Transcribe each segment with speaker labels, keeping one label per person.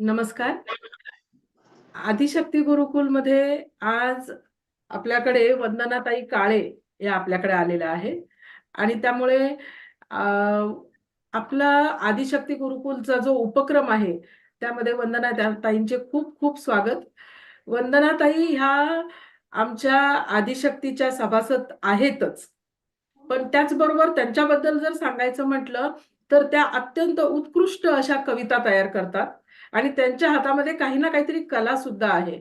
Speaker 1: नमस्कार. आदिशक्ती गुरुकुलमध्ये आज आपल्याकडे वंदनाताई काळे या आपल्याकडे आलेल्या आहे आणि त्यामुळे आपला आदिशक्ती गुरुकुलचा जो उपक्रम आहे त्यामध्ये वंदना ताईंचे खूप खूप स्वागत. वंदनाताई ह्या आमच्या आदिशक्तीच्या सभासद आहेतच. पण त्याचबरोबर त्यांच्याबद्दल जर सांगायचं म्हटलं तर त्या अत्यंत उत्कृष्ट अशा कविता तयार करतात. आणि त्यांच्या हातामध्ये काही ना काहीतरी कला सुद्धा आहे.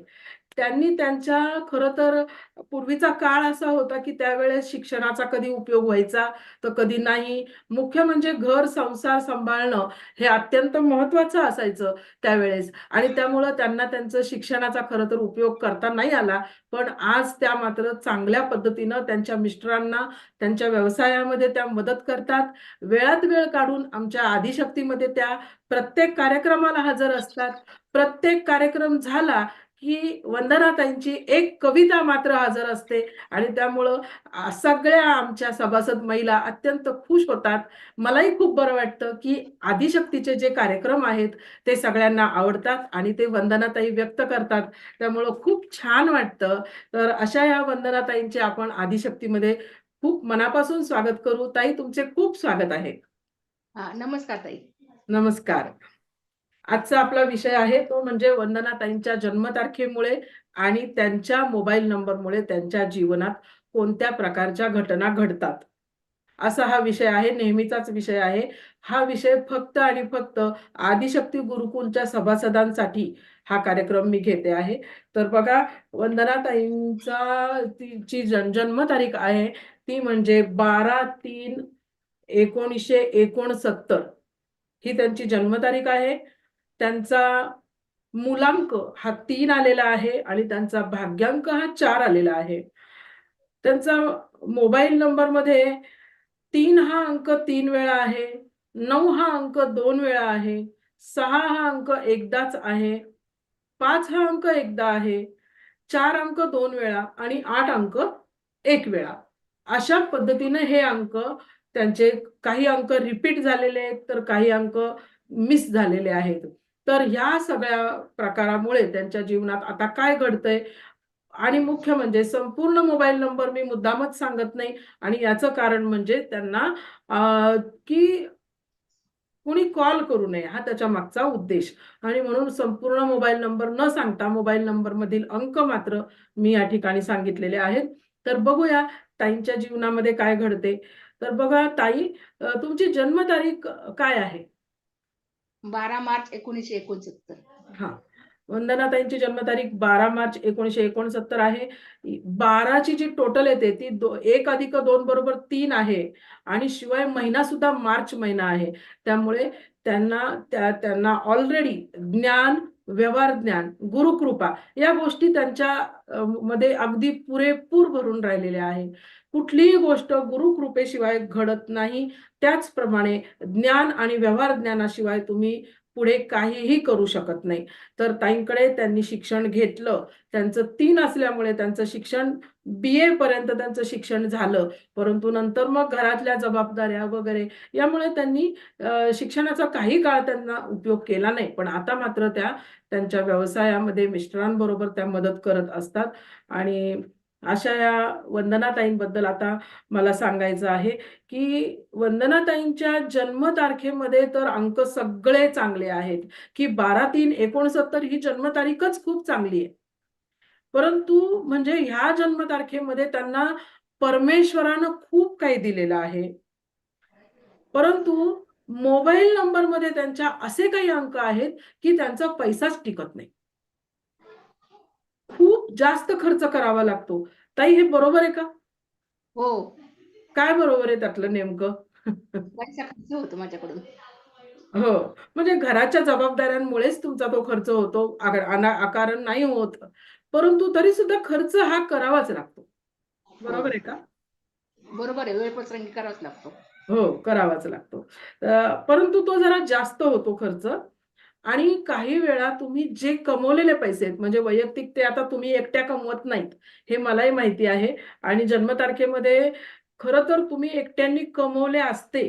Speaker 1: त्यांनी त्यांच्या खरं तर पूर्वीचा काळ असा होता की त्यावेळेस शिक्षणाचा कधी उपयोग व्हायचा तर कधी नाही. मुख्य म्हणजे घर संसार सांभाळणं हे अत्यंत महत्वाचं असायचं त्यावेळेस. आणि त्यामुळं त्यांना त्यांचं शिक्षणाचा खरं तर उपयोग करता नाही आला. पण आज त्या मात्र चांगल्या पद्धतीनं त्यांच्या मिस्टरांना त्यांच्या व्यवसायामध्ये त्या मदत करतात. वेळात वेळ काढून आमच्या आदिशक्तीमध्ये त्या प्रत्येक कार्यक्रमाला हजर असतात. प्रत्येक कार्यक्रम झाला की वंदनाताईंची एक कविता मात्र हजर असते. आणि त्यामुळं सगळ्या आमच्या सभासद महिला अत्यंत खुश होतात. मलाही खूप बरं वाटतं की आदिशक्तीचे जे कार्यक्रम आहेत ते सगळ्यांना आवडतात आणि ते वंदनाताई व्यक्त करतात. त्यामुळं खूप छान वाटतं. तर अशा या वंदनाताईंचे आपण आदिशक्तीमध्ये खूप मनापासून स्वागत करू. ताई तुमचे खूप स्वागत आहे.
Speaker 2: नमस्कार ताई.
Speaker 1: नमस्कार. आजचा आपला विषय आहे तो म्हणजे वंदनाताईंच्या जन्मतारखेमुळे आणि त्यांच्या मोबाईल नंबरमुळे त्यांच्या जीवनात कोणत्या प्रकारच्या घटना घडतात. असा हा विषय आहे नेहमीचाच विषय आहे. हा विषय फक्त आणि फक्त आदिशक्ती गुरुकुलच्या सभासदांसाठी हा कार्यक्रम मी घेते आहे. तर बघा वंदनाताईंचा तिची जन जन्मतारीख आहे ती म्हणजे बारा तीन एकोणीसशे एकोणसत्तर. ही त्यांची जन्मतारीख आहे. त्यांचा मुलांक हा तीन आलेला आहे आणि त्यांचा भाग्यांक हा चार आलेला आहे. त्यांचा मोबाईल नंबरमध्ये तीन हा अंक तीन वेळा आहे नऊ हा अंक दोन वेळा आहे सहा हा अंक एकदाच आहे पाच हा अंक एकदा आहे चार अंक दोन वेळा आणि आठ अंक एक वेळा. अशा पद्धतीने हे अंक त्यांचे काही अंक रिपीट झालेले आहेत तर काही अंक मिस झालेले आहेत. तर ह्या सगळ्या प्रकारामुळे त्यांच्या जीवनात आता काय घडतंय? आणि मुख्य म्हणजे संपूर्ण मोबाईल नंबर मी मुद्दामच सांगत नाही. आणि याचं कारण म्हणजे त्यांना की कुणी कॉल करू नये हा त्याच्या मागचा उद्देश. आणि म्हणून संपूर्ण मोबाईल नंबर न सांगता मोबाईल नंबर मधील अंक मात्र मी या ठिकाणी सांगितलेले आहेत. तर बघूया ताईंच्या जीवनामध्ये काय घडते. तर बघा ताई तुमची जन्मतारीख काय आहे?
Speaker 2: बारा मार्च एकोणीसशे एकोणसत्तर.
Speaker 1: हा. वंदनाताईंची जन्मतारीख बारा मार्च एकोणीसशे एकोणसत्तर आहे. बाराची जी टोटल येते ती दो, एक अधिक दोन बरोबर तीन आहे. आणि शिवाय महिना सुद्धा मार्च महिना आहे. त्यामुळे त्यांना त्या त्यांना ऑलरेडी ज्ञान व्यवहार ज्ञान गुरुकृपा या गोष्टी त्यांच्या मध्ये अगदी पुरेपूर भरून राहिलेल्या आहे कुठलीही गोष्ट गुरुकृपेशिवाय घडत नाही. त्याचप्रमाणे ज्ञान आणि व्यवहार ज्ञानाशिवाय तुम्ही पुढे काहीही करू शकत नाही. तर ताईंकडे त्यांनी शिक्षण घेतलं. त्यांचं तीन असल्यामुळे त्यांचं शिक्षण बी ए पर्यंत त्यांचं शिक्षण झालं. परंतु नंतर मग घरातल्या जबाबदाऱ्या वगैरे यामुळे त्यांनी शिक्षणाचा काही काळ त्यांना उपयोग केला नाही. पण आता मात्र त्या त्यांच्या व्यवसायामध्ये मिस्टरांबरोबर त्या मदत करत असतात. आणि अशा या वंदनाताईंबद्दल आता मला सांगायचं आहे की वंदनाताईंच्या जन्मतारखेमध्ये तर अंक सगळे चांगले आहेत की बारा तीन एकोणसत्तर ही जन्मतारीखच खूप चांगली आहे. परंतु म्हणजे ह्या जन्मतारखेमध्ये त्यांना परमेश्वरानं खूप काही दिलेलं आहे. परंतु मोबाईल नंबरमध्ये त्यांच्या असे काही अंक आहेत की त्यांचा पैसाच टिकत नाही. जास्त खर्च करावा लागतो. ताई हे बरोबर आहे का?
Speaker 2: हो.
Speaker 1: काय बरोबर आहे त्यातलं नेमकं?
Speaker 2: पैसा खर्च होतो माझ्याकडून.
Speaker 1: हो. म्हणजे घराच्या जबाबदाऱ्यांमुळेच तुमचा तो खर्च होतो. अकारण नाही होत. परंतु तरी सुद्धा खर्च हा करावाच लागतो. बरोबर आहे का?
Speaker 2: बरोबर आहे. वेळ करावाच लागतो.
Speaker 1: हो करावाच लागतो. परंतु तो जरा जास्त होतो खर्च. आणि काही वेळा तुम्ही जे कमवलेले पैसे आहेत म्हणजे वैयक्तिक ते आता तुम्ही एकट्या कमवत नाहीत हे मलाही माहिती आहे. आणि जन्मतारखेमध्ये खरं तर तुम्ही एकट्यांनी कमवले असते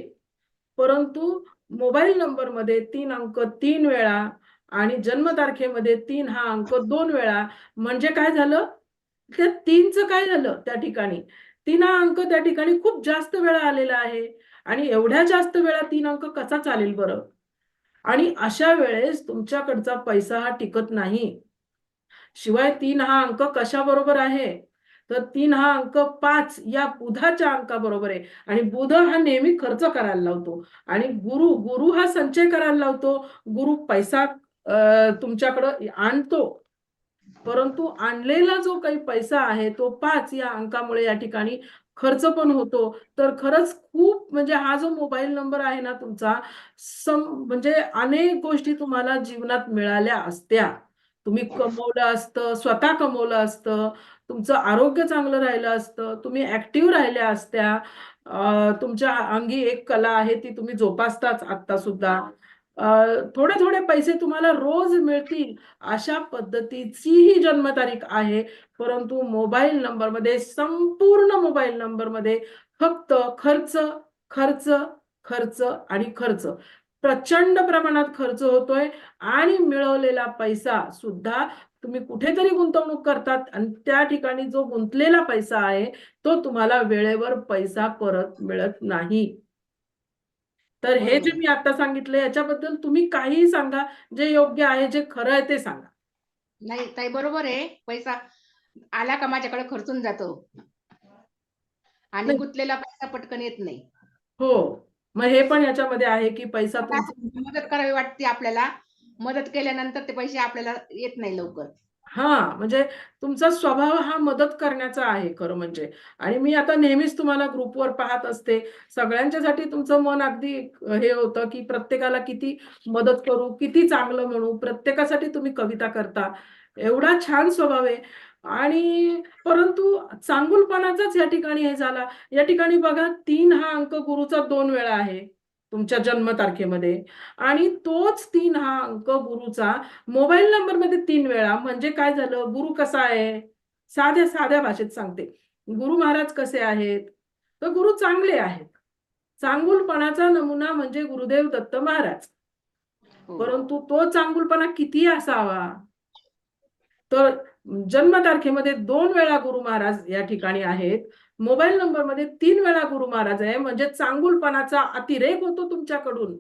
Speaker 1: परंतु मोबाईल नंबरमध्ये तीन अंक तीन वेळा आणि जन्मतारखेमध्ये तीन हा अंक दोन वेळा. म्हणजे काय झालं? त्या तीनचं काय झालं त्या ठिकाणी? तीन हा अंक त्या ठिकाणी खूप जास्त वेळा आलेला आहे आणि एवढ्या जास्त वेळा तीन अंक कसा चालेल बरं? आणि अशा वेळेस तुमच्याकडचा पैसा हा टिकत नाही. शिवाय तीन हा अंक कशा बरोबर आहे? तर तीन हा अंक पाच या बुधाच्या अंकाबरोबर आहे. आणि बुध हा नेहमी खर्च करायला लावतो. आणि गुरु गुरु हा संचय करायला लावतो. गुरु पैसा तुमच्याकडं आणतो. परंतु आणलेला जो काही पैसा आहे तो पाच या अंकामुळे या ठिकाणी खर्च पण होतो. तर खरंच खूप म्हणजे हा जो मोबाईल नंबर आहे ना तुमचा सम म्हणजे अनेक गोष्टी तुम्हाला जीवनात मिळाल्या असत्या. तुम्ही कमवलं असतं स्वतः कमवलं असतं तुमचं आरोग्य चांगलं राहिलं असतं तुम्ही ऍक्टिव्ह राहिल्या असत्या. तुमच्या अंगी एक कला आहे ती तुम्ही जोपासताच आता सुद्धा. अं, थोडे थोडे पैसे तुम्हाला रोज मिळतील अशा पद्धतीची ही जन्मतारीख आहे. परंतु मोबाईल नंबरमध्ये संपूर्ण मोबाईल नंबरमध्ये फक्त खर्च खर्च खर्च आणि खर्च. प्रचंड प्रमाणात खर्च होतोय आणि मिळवलेला पैसा सुद्धा तुम्ही कुठेतरी गुंतवणूक करतात आणि त्या ठिकाणी जो गुंतलेला पैसा आहे तो तुम्हाला वेळेवर पैसा परत मिळत नाही. तर हे जे. मी आता सांगितलं याच्याबद्दल तुम्ही काहीही सांगा जे योग्य आहे जे खरं आहे ते सांगा.
Speaker 2: नाही ताई बरोबर आहे. पैसा आला का माझ्याकडे खर्चून जातो. आणि. गुंतलेला पैसा पटकन येत नाही.
Speaker 1: हो. मग हे पण याच्यामध्ये आहे की पैसा
Speaker 2: मदत करावी वाटते आपल्याला. मदत केल्यानंतर ते पैसे आपल्याला येत नाही लवकर.
Speaker 1: हा म्हणजे तुमचा स्वभाव हा मदत करण्याचा आहे खरं म्हणजे. आणि मी आता नेहमीच तुम्हाला ग्रुपवर पाहत असते. सगळ्यांच्यासाठी तुमचं मन अगदी हे होतं की प्रत्येकाला किती मदत करू किती चांगलं म्हणू प्रत्येकासाठी तुम्ही कविता करता. एवढा छान स्वभाव आहे. आणि परंतु चांगुलपणाचाच या ठिकाणी हे झाला. या ठिकाणी बघा तीन हा अंक गुरुचा दोन वेळा आहे. तुमच्या जन्मतारखेमध्ये. आणि तोच तीन हा अंक गुरुचा मोबाईल नंबरमध्ये तीन वेळा. म्हणजे काय झालं? गुरु कसा आहे? साध्या साध्या भाषेत सांगते. गुरु महाराज कसे आहेत? तर गुरु चांगले आहेत. चांगुलपणाचा नमुना म्हणजे गुरुदेव दत्त महाराज.
Speaker 2: हो.
Speaker 1: परंतु तो चांगुलपणा किती असावा? तर जन्मतारखेमध्ये दोन वेळा गुरु महाराज या ठिकाणी आहेत. मोबाईल नंबरमध्ये तीन वेळा गुरु महाराज आहे म्हणजे चांगुलपणाचा अतिरेक होतो तुमच्याकडून.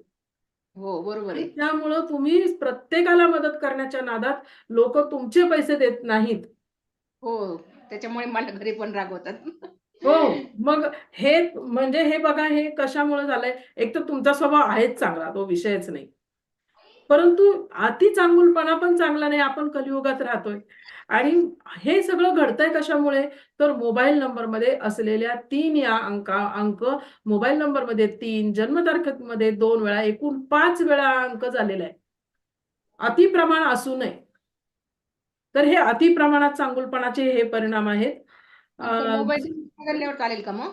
Speaker 2: हो बरोबर आहे.
Speaker 1: त्यामुळं तुम्ही प्रत्येकाला मदत करण्याच्या नादात लोक तुमचे पैसे देत नाहीत.
Speaker 2: हो त्याच्यामुळे मला घरी पण रागवतात
Speaker 1: हो मग हे म्हणजे हे बघा हे कशामुळे झालंय? एक तर तुमचा स्वभाव आहेच चांगला तो विषयच नाही. परंतु अति चांगुलपणा पण चांगला नाही आपण कलियुगात राहतोय. आणि हे सगळं घडतंय कशामुळे? तर मोबाईल नंबरमध्ये असलेल्या तीन या अंका अंक मोबाईल नंबरमध्ये तीन जन्मतारखेमध्ये दोन वेळा एकूण पाच वेळा अंक झालेला आहे अतिप्रमाण असू नये. तर हे अतिप्रमाणात चांगुलपणाचे हे परिणाम आहेत.
Speaker 2: मोबाईल बदलल्यावर चालेल का मग?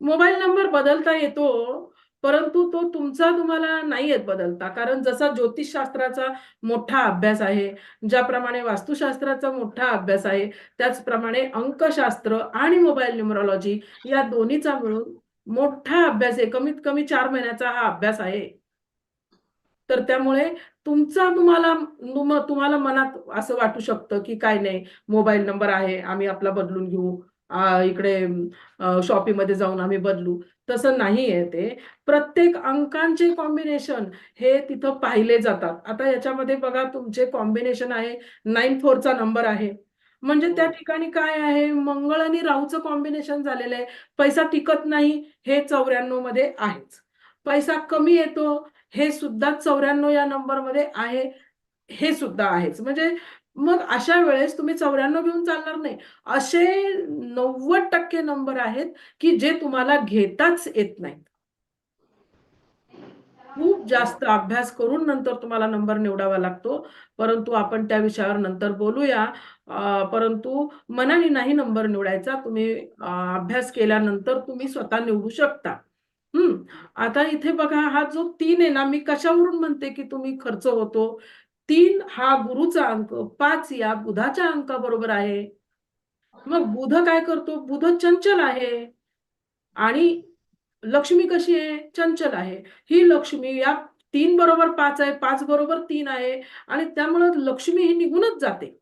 Speaker 1: मोबाईल नंबर बदलता येतो परंतु तो तुमचा तुम्हाला नाही येत बदलता. कारण जसा ज्योतिषशास्त्राचा मोठा अभ्यास आहे ज्याप्रमाणे वास्तुशास्त्राचा मोठा अभ्यास आहे त्याचप्रमाणे अंकशास्त्र आणि मोबाईल न्युमरॉलॉजी या दोन्हीचा मिळून मोठा अभ्यास आहे. कमीत कमी चार महिन्याचा हा अभ्यास आहे. तर त्यामुळे तुमचा तुम्हाला तुम्हाला मनात असं वाटू शकतं की काय नाही मोबाईल नंबर आहे आम्ही आपला बदलून घेऊ. इकडे शॉपीमध्ये जाऊन आम्ही बदलू. तसं नाही आहे ते. प्रत्येक अंकांचे कॉम्बिनेशन हे तिथं पाहिले जातात. आता याच्यामध्ये बघा तुमचे कॉम्बिनेशन आहे नाईन फोरचा नंबर आहे. म्हणजे त्या
Speaker 2: हो.
Speaker 1: ठिकाणी काय आहे? मंगळ आणि राहूचं कॉम्बिनेशन झालेलं आहे. पैसा टिकत नाही हे चौऱ्याण्णवमध्ये आहेच. पैसा कमी येतो हे सुद्धा चौऱ्याण्णव या नंबरमध्ये आहे हे सुद्धा आहेच. म्हणजे मग अशा वेळेस तुम्ही चौऱ्याण्णव घेऊन चालणार नाही. असे नव्वद टक्के नंबर आहेत की जे तुम्हाला घेताच येत नाहीत. खूप जास्त अभ्यास करून नंतर तुम्हाला नंबर निवडावा लागतो. परंतु आपण त्या विषयावर नंतर बोलूया. परंतु मनाने नाही नंबर निवडायचा. तुम्ही अभ्यास केल्यानंतर तुम्ही स्वतः निवडू शकता. हम्म आता इथे बघा हा जो तीन आहे ना मी कशावरून म्हणते की तुम्ही खर्च होतो? तीन हा गुरुचा अंक पाच या बुधाच्या अंकाबरोबर आहे. मग बुध काय करतो? बुध चंचल आहे. आणि लक्ष्मी कशी आहे? चंचल आहे. ही लक्ष्मी या तीन बरोबर पाच आहे पाच बरोबर तीन आहे. आणि त्यामुळं लक्ष्मी ही निघूनच जाते.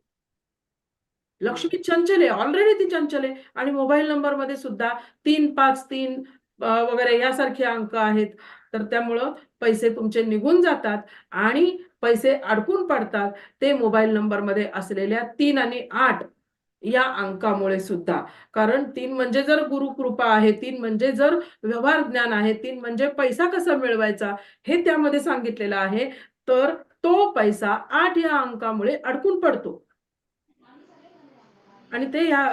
Speaker 1: लक्ष्मी चंचल आहे. ऑलरेडी ती चंचल आहे. आणि मोबाईल नंबरमध्ये सुद्धा तीन पाच तीन वगैरे यासारखे अंक आहेत. तर त्यामुळं पैसे तुमचे निघून जातात. आणि पैसे अडकून पडतात ते मोबाईल नंबरमध्ये असलेल्या तीन आणि आठ या अंकामुळे सुद्धा. कारण तीन म्हणजे जर गुरुकृपा आहे तीन म्हणजे जर व्यवहार ज्ञान आहे तीन म्हणजे पैसा कसा मिळवायचा हे त्यामध्ये सांगितलेलं आहे तर तो पैसा आठ या अंकामुळे अडकून पडतो. आणि ते या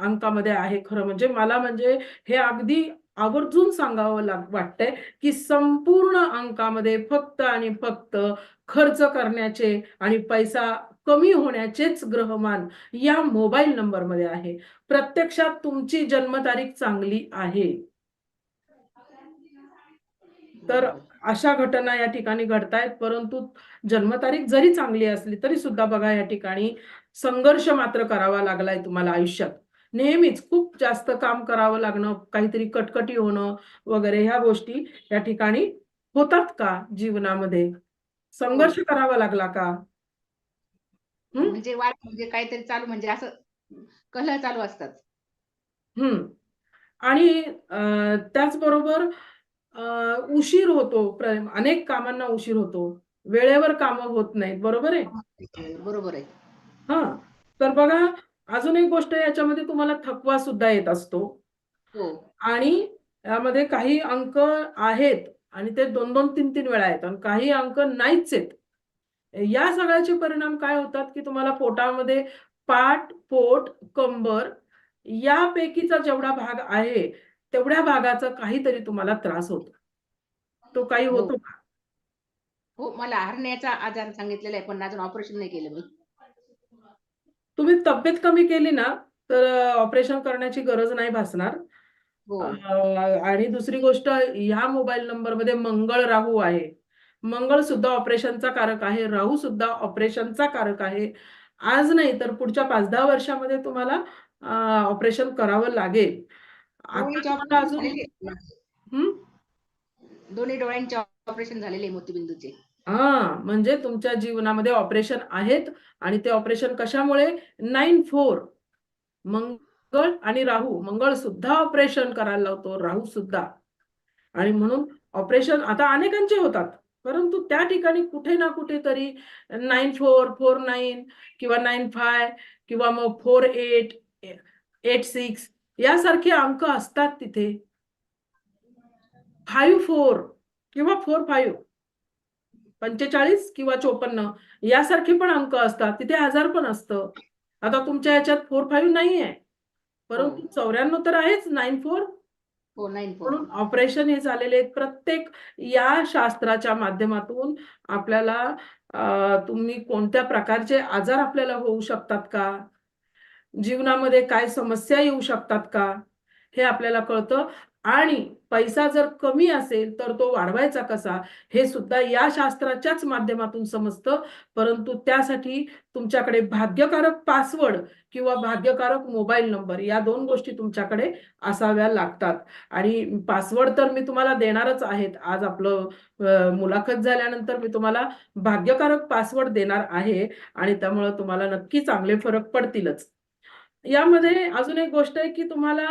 Speaker 1: अंकामध्ये आहे खरं म्हणजे. मला म्हणजे हे अगदी आवर्जून सांगावं लाग वाटतंय की संपूर्ण अंकामध्ये फक्त आणि फक्त खर्च करण्याचे आणि पैसा कमी होण्याचेच ग्रहमान या मोबाईल नंबरमध्ये आहे. प्रत्यक्षात तुमची जन्मतारीख चांगली आहे. तर अशा घटना या ठिकाणी घडतायत परंतु जन्मतारीख जरी चांगली असली तरी सुद्धा बघा या ठिकाणी संघर्ष मात्र करावा लागलाय तुम्हाला आयुष्यात. नेहमीच खूप जास्त काम करावं लागणं काहीतरी कटकटी होणं वगैरे ह्या गोष्टी या ठिकाणी होतात का जीवनामध्ये? संघर्ष करावा लागला का? हं?
Speaker 2: म्हणजे वाट म्हणजे काहीतरी चालू म्हणजे असं कलह चालू असतात.
Speaker 1: हम्म आणि त्याचबरोबर उशीर होतो अनेक कामांना उशीर होतो. वेळेवर कामं होत नाहीत बरोबर आहे?
Speaker 2: बरोबर आहे.
Speaker 1: हा. तर बघा अजून एक गोष्ट याच्यामध्ये तुम्हाला थकवा सुद्धा येत असतो.
Speaker 2: हो.
Speaker 1: आणि यामध्ये काही अंक आहेत आणि ते दोन दोन तीन तीन वेळा आहेत आणि काही अंक नाहीच आहेत. या सगळ्याचे परिणाम काय होतात की तुम्हाला पोटामध्ये पाठ पोट कंबर यापैकीचा जेवढा भाग आहे तेवढ्या भागाचा काहीतरी तुम्हाला त्रास होतो. तो काही
Speaker 2: हो.
Speaker 1: होतो का?
Speaker 2: हो मला हरण्याचा आजार सांगितलेला आहे पण अजून ऑपरेशन नाही केलं मी.
Speaker 1: तुम्ही तब्येत कमी केली ना तर ऑपरेशन करण्याची गरज नाही भासणार.
Speaker 2: हो.
Speaker 1: आणि दुसरी गोष्ट ह्या मोबाईल नंबरमध्ये मंगळ राहू आहे. मंगळ सुद्धा ऑपरेशनचा कारक आहे राहू सुद्धा ऑपरेशनचा कारक आहे. आज नाही तर पुढच्या पाच दहा वर्षामध्ये तुम्हाला ऑपरेशन करावं लागेल. आता अजून?
Speaker 2: दोन्ही डोळ्यांचे ऑपरेशन झालेले मोतीबिंदूचे.
Speaker 1: हा म्हणजे तुमच्या जीवनामध्ये ऑपरेशन आहेत आणि ते ऑपरेशन कशामुळे? Nine four. मंगळ आणि राहू. मंगळ सुद्धा ऑपरेशन करायला लावतो राहू सुद्धा. आणि म्हणून ऑपरेशन आता अनेकांचे होतात परंतु त्या ठिकाणी कुठे ना कुठेतरी नाईन फोर फोर नाईन किंवा नाईन फाय किंवा मग फोर एट एट सिक्स यासारखे अंक असतात तिथे. फाईव्ह फोर किंवा फोर फाईव्ह. पंचेचाळीस किंवा चोपन्न यासारखे पण अंक असतात. तिथे हजार पण असतं. आता तुमच्या ह्याच्यात फोर फाईव्ह नाही आहे परंतु चौऱ्याण्णव तर आहेच. नाईन फोर
Speaker 2: हो
Speaker 1: म्हणून ऑपरेशन हे झालेले आहेत. प्रत्येक या शास्त्राच्या माध्यमातून आपल्याला तुम्ही कोणत्या प्रकारचे आजार आपल्याला होऊ शकतात का? जीवनामध्ये काय समस्या येऊ शकतात का? हे आपल्याला कळतं. आणि पैसा जर कमी असेल तर तो वाढवायचा कसा? हे सुद्धा या शास्त्राच्याच माध्यमातून समजतं. परंतु त्यासाठी तुमच्याकडे भाग्यकारक पासवर्ड किंवा भाग्यकारक मोबाईल नंबर या दोन गोष्टी तुमच्याकडे असाव्या लागतात. आणि पासवर्ड तर मी तुम्हाला देणारच आहेत. आज आपलं मुलाखत झाल्यानंतर मी तुम्हाला भाग्यकारक पासवर्ड देणार आहे आणि त्यामुळं तुम्हाला नक्की चांगले फरक पडतीलच. यामध्ये अजून एक गोष्ट आहे की तुम्हाला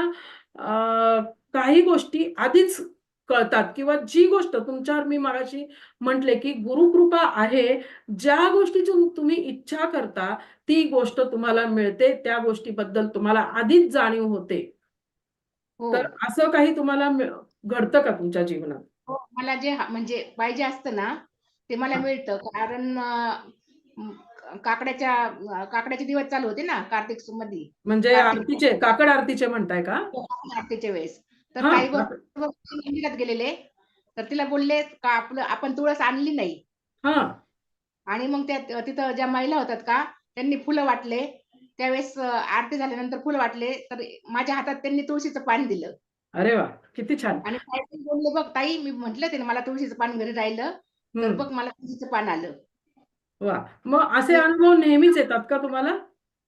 Speaker 1: काही गोष्टी आधीच कळतात किंवा जी गोष्ट तुमच्यावर मी मगाशी म्हटले की गुरुकृपा आहे ज्या गोष्टीची तुम्ही इच्छा करता ती गोष्ट तुम्हाला मिळते त्या गोष्टीबद्दल तुम्हाला आधीच जाणीव होते.
Speaker 2: हो.
Speaker 1: तर असं काही तुम्हाला घडतं का तुमच्या जीवनात?
Speaker 2: हो मला जे हा- म्हणजे पाहिजे असतं ना ते मला
Speaker 1: हा.
Speaker 2: मिळतं. कारण काकड्याच्या काकड्याचे दिवस चालू होते ना कार्तिकमध्ये
Speaker 1: म्हणजे. आरतीचे काकड आरतीचे म्हणताय का?
Speaker 2: आरतीच्या वेळेस. तर काही मंदिरात गेलेले. तर तिला बोलले का आपलं आपण तुळस आणली नाही.
Speaker 1: हा.
Speaker 2: आणि मग त्या तिथं ज्या महिला होतात का त्यांनी फुलं वाटले. त्यावेळेस आरती झाल्यानंतर फुलं वाटले. तर माझ्या हातात त्यांनी तुळशीचं पान दिलं.
Speaker 1: अरे वा किती छान.
Speaker 2: आणि ताई बोलले बघ ताई मी म्हंटल ते मला तुळशीचं पान घरी राहिलं. तर. बघ मला तुळशीचं पान आलं.
Speaker 1: वा. मग असे अनुभव नेहमीच येतात का तुम्हाला?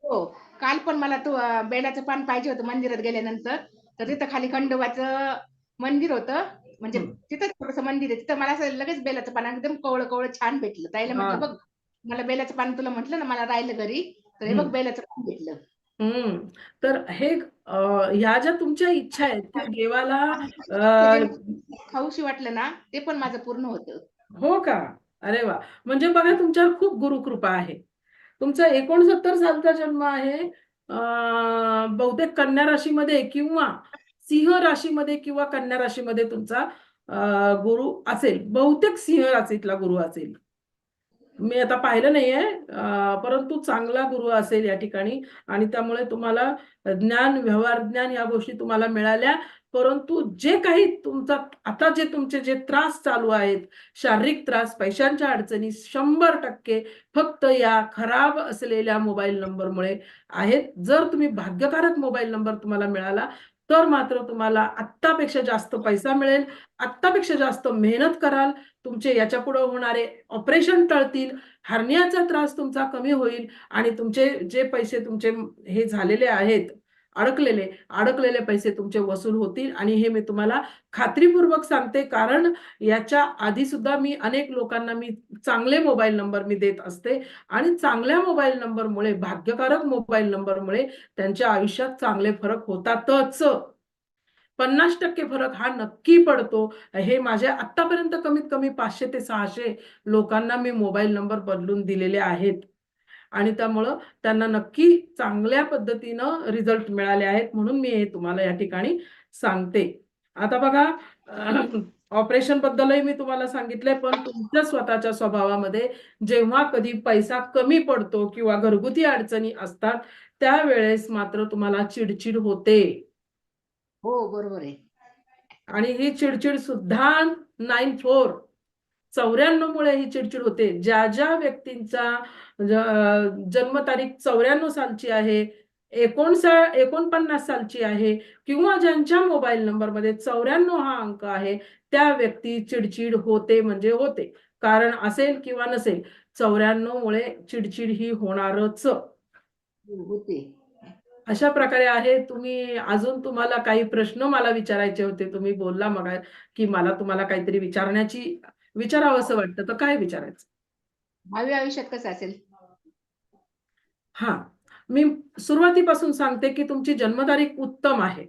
Speaker 2: हो. काल पण मला तू बेलाचं पान पाहिजे होतं मंदिरात गेल्यानंतर. तर तिथं खाली खंडोबाचं मंदिर होतं म्हणजे. तिथं थोडंसं मंदिर आहे. तिथं मला असं लगेच बेलाचं पान एकदम कवळं-कवळं छान भेटलं. ताईला म्हटलं. "बघ, मला बेलाचं पान तुला म्हटलं ना मला राहिलं घरी, तर हे बघ. बेलाचं पान भेटलं."
Speaker 1: हं. तर हे ह्या ज्या तुमच्या इच्छा आहेत, त्या देवाला
Speaker 2: खाऊशी वाटलं ना, ते पण माझं पूर्ण होतं.
Speaker 1: हो का? अरे वाह! म्हणजे बघा तुमच्यावर खूप गुरुकृपा आहे. तुमचा 69 सालचा जन्म आहे. अ, बहुतेक कन्या राशीमध्ये किंवा सिंह राशीमध्ये किंवा कन्या राशीमध्ये तुमचा गुरु असेल. बहुतेक सिंह राशीतला गुरु असेल. मी आता पाहिलं नाहीये. परंतु चांगला गुरु असेल या ठिकाणी आणि त्यामुळे तुम्हाला ज्ञान, व्यवहार ज्ञान या गोष्टी तुम्हाला मिळाल्या. परंतु जे काही तुमचा आता जे तुमचे जे त्रास चालू आहेत, शारीरिक त्रास, पैशांच्या अडचणी 100% फक्त या खराब असलेल्या मोबाईल नंबरमुळे आहेत. जर तुम्ही भाग्यकारक मोबाईल नंबर तुम्हाला मिळाला, तर मात्र तुम्हाला आत्तापेक्षा जास्त पैसा मिळेल, आत्तापेक्षा जास्त मेहनत कराल, तुमचे याच्यापुढे होणारे ऑपरेशन टळतील, हार्नियाचा त्रास तुमचा कमी होईल आणि तुमचे जे पैसे तुमचे हे झालेले आहेत, अडकलेले, अडकलेले पैसे तुमचे वसूल होतील आणि हे मी तुम्हाला खात्रीपूर्वक सांगते. कारण याच्या आधी सुद्धा मी अनेक लोकांना मी चांगले मोबाईल नंबर मी देत असते आणि चांगल्या मोबाईल नंबरमुळे, भाग्यकारक मोबाईल नंबरमुळे त्यांच्या आयुष्यात चांगले फरक होतातच. 50% फरक हा नक्की पडतो. हे माझ्या आत्तापर्यंत कमीत कमी पाचशे ते सहाशे लोकांना मी मोबाईल नंबर बदलून दिलेले आहेत. आणि त्यामुळं त्यांना नक्की चांगल्या पद्धतीनं रिझल्ट मिळाले आहेत. म्हणून मी हे तुम्हाला या ठिकाणी सांगते. आता बघा ऑपरेशनबद्दलही मी तुम्हाला सांगितलंय, पण तुमच्या स्वतःच्या स्वभावामध्ये जेव्हा कधी पैसा कमी पडतो किंवा घरगुती अडचणी असतात, त्यावेळेस मात्र तुम्हाला चिड होते.
Speaker 2: हो, बरोबर आहे.
Speaker 1: आणि ही चिड-चिड सुद्धा 94 94 मुळे ही चिड-चिड होते. ज्या, ज्या व्यक्तींचा जन्मतारीख 94 सालची आहे, एकोणसा 49 सालची आहे किंवा ज्यांच्या मोबाईल नंबरमध्ये 94 हा अंक आहे, त्या व्यक्ती चिड होते म्हणजे होते. कारण असेल किंवा नसेल, 94 मुळे चिड ही होणारच.
Speaker 2: होते.
Speaker 1: अशा प्रकारे आहे. तुम्ही अजून तुम्हाला काही प्रश्न मला विचारायचे होते. तुम्ही बोलला मगा, की मला तुम्हाला काहीतरी विचारण्याची विचारावसं वाटतं, तर काय विचारायचं?
Speaker 2: भावी आयुष्यात कसं असेल?
Speaker 1: हा मी सुरुवातीपासून सांगते, की तुमची जन्मतारीख उत्तम आहे.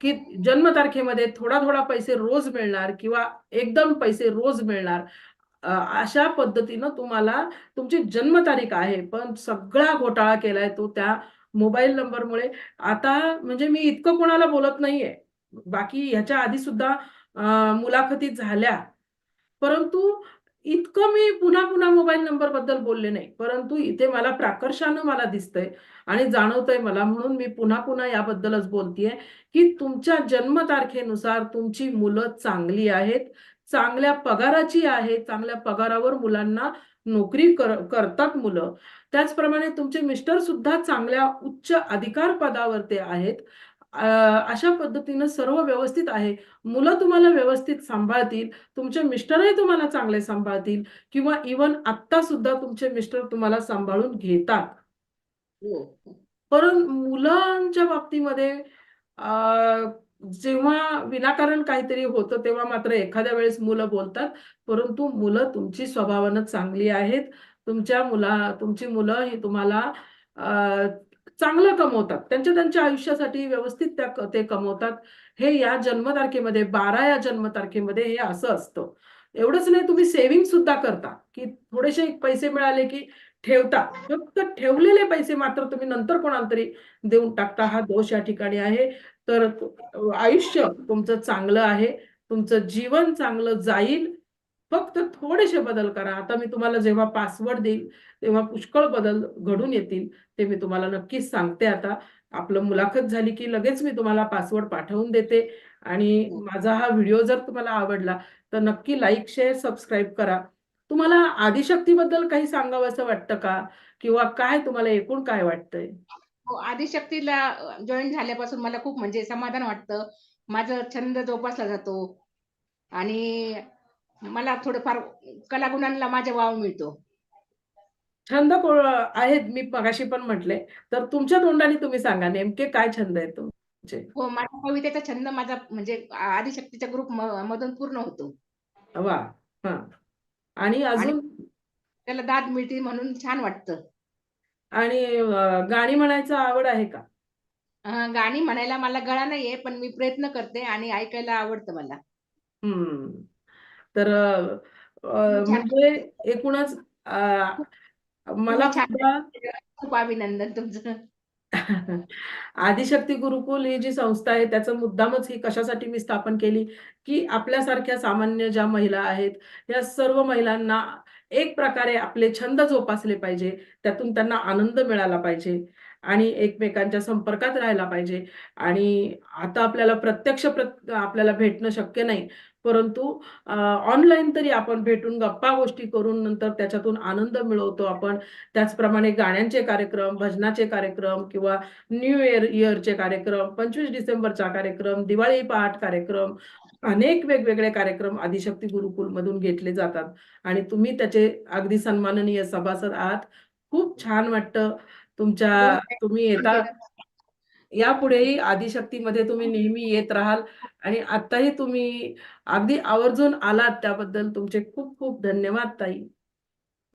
Speaker 1: की जन्मतारखेमध्ये थोडा-थोडा पैसे रोज मिळणार किंवा एकदम पैसे रोज मिळणार. अशा पद्धतीनं तुम्हाला तुमची जन्मतारीख आहे, पण सगळा घोटाळा केलाय तो त्या मोबाईल नंबरमुळे. आता म्हणजे मी इतकं कोणाला बोलत नाहीये. बाकी ह्याच्या आधी सुद्धा मुलाखती झाल्या. परंतु इतकं मी पुन्हा-पुन्हा मोबाईल नंबरबद्दल बोलले नाही. परंतु इथे मला प्राकर्षानं मला दिसतंय आणि जाणवतंय मला म्हणून मी पुन्हा-पुन्हा याबद्दलच बोलतीये, की तुमच्या जन्मतारखेनुसार तुमची मुलं चांगली आहेत, चांगल्या पगाराची आहेत, चांगल्या पगारावर मुलांना नोकरी कर करतात मुलं. त्याचप्रमाणे तुमचे मिस्टर सुद्धा चांगल्या उच्च अधिकार पदावर ते आहेत. अ, अशा पद्धतीनं सर्व व्यवस्थित आहे. मुलं तुम्हाला व्यवस्थित सांभाळतील, तुमचे मिस्टरही तुम्हाला चांगले सांभाळतील किंवा इव्हन आत्ता सुद्धा तुमचे मिस्टर तुम्हाला सांभाळून घेतात.
Speaker 2: हो.
Speaker 1: परंतु मुलांच्या बाबतीमध्ये अ, जेव्हा विनाकारण काहीतरी होतं, तेव्हा मात्र एखाद्या वेळेस मुलं बोलतात. परंतु मुलं तुमची स्वभावानं चांगली आहेत. तुमच्या मुला तुमची मुलं ही तुम्हाला अ, चांगलं कमवतात. त्यांच्या त्यांच्या आयुष्यासाठी व्यवस्थित त्या ते कमवतात. हे या जन्मतारखेमध्ये 12 या जन्मतारखेमध्ये हे असं असतं. एवढंच नाही तुम्ही सेव्हिंग सुद्धा करता, की थोडेसे पैसे मिळाले की ठेवता. फक्त ठेवलेले पैसे मात्र तुम्ही नंतर कोणाला तरी देऊन टाकता. हा दोष या ठिकाणी आहे. तर आयुष्य तुमचं चांगलं आहे. तुमचं जीवन चांगलं जाईल. फक्त थोडेसे बदल करा. आता मी तुम्हाला जेव्हा पासवर्ड देईल, तेव्हा पुष्कळ बदल घडून येतील. ते मी तुम्हाला नक्कीच सांगते आता. आपलं मुलाखत झाली की लगेच मी तुम्हाला पासवर्ड पाठवून देते आणि
Speaker 2: हो.
Speaker 1: माझा हा व्हिडिओ जर तुम्हाला आवडला, तर नक्की लाईक, शेअर, सबस्क्राईब करा. तुम्हाला आदिशक्तीबद्दल काही सांगावसं वाटतं का? किंवा काय तुम्हाला एकूण काय वाटतंय?
Speaker 2: हो, आदिशक्तीला अ, जॉइन झाल्यापासून मला खूप म्हणजे समाधान वाटतं. माझा छंद जोपासला जातो आणि मला थोडंफार कलागुणांना माझा वाव मिळतो.
Speaker 1: छंद आहेत मी मगाशी पण म्हटले. तर तुमच्या तोंडाने तुम्ही सांगा नेमके काय छंद आहेत तुमचे?
Speaker 2: हो, माझा कवितेचा छंद माझा म्हणजे आदिशक्तीच्या ग्रुप मधून पूर्ण होतो.
Speaker 1: वाह! हां. आणि अजून?
Speaker 2: त्याला दाद मिळते म्हणून छान वाटतं.
Speaker 1: आणि गाणी म्हणायचं आवड आहे का?
Speaker 2: गाणी म्हणायला मला गळा नाहीये, पण मी प्रयत्न करते आणि ऐकायला आवडतं मला.
Speaker 1: हं. तर म्हणजे एकूणच अ, मला सुद्धा
Speaker 2: खूप अभिनंदन तुमचं.
Speaker 1: आदिशक्ती गुरुकुल ही जी संस्था आहे त्याचं मुद्दामच ही कशासाठी मी स्थापन केली, की आपल्यासारख्या सामान्य ज्या महिला आहेत, या सर्व महिलांना एक प्रकारे आपले छंद जोपासले पाहिजे. त्यातून त्यांना आनंद मिळाला पाहिजे आणि एकमेकांच्या संपर्कात राहायला पाहिजे आणि आता आपल्याला प्रत्यक्ष प्रत आपल्याला भेटणं शक्य नाही. परंतु ऑनलाईन तरी आपण भेटून गप्पा-गोष्टी करून नंतर त्याच्यातून आनंद मिळवतो आपण. त्याचप्रमाणे गाण्यांचे कार्यक्रम, भजनाचे कार्यक्रम किंवा न्यू इयर इयरचे कार्यक्रम, 25 डिसेंबरचा कार्यक्रम, दिवाळी पहाट कार्यक्रम, अनेक वेगवेगळे कार्यक्रम आदिशक्ती गुरुकुलमधून घेतले जातात आणि तुम्ही त्याचे अगदी सन्माननीय सभासद आहात. खूप छान वाटतं तुमच्या तुम्ही येता यापुढेही आदिशक्तीमध्ये तुम्ही नेहमी येत राहाल आणि आत्ताही तुम्ही अगदी आवर्जून आलात त्याबद्दल तुमचे खूप खूप धन्यवाद ताई.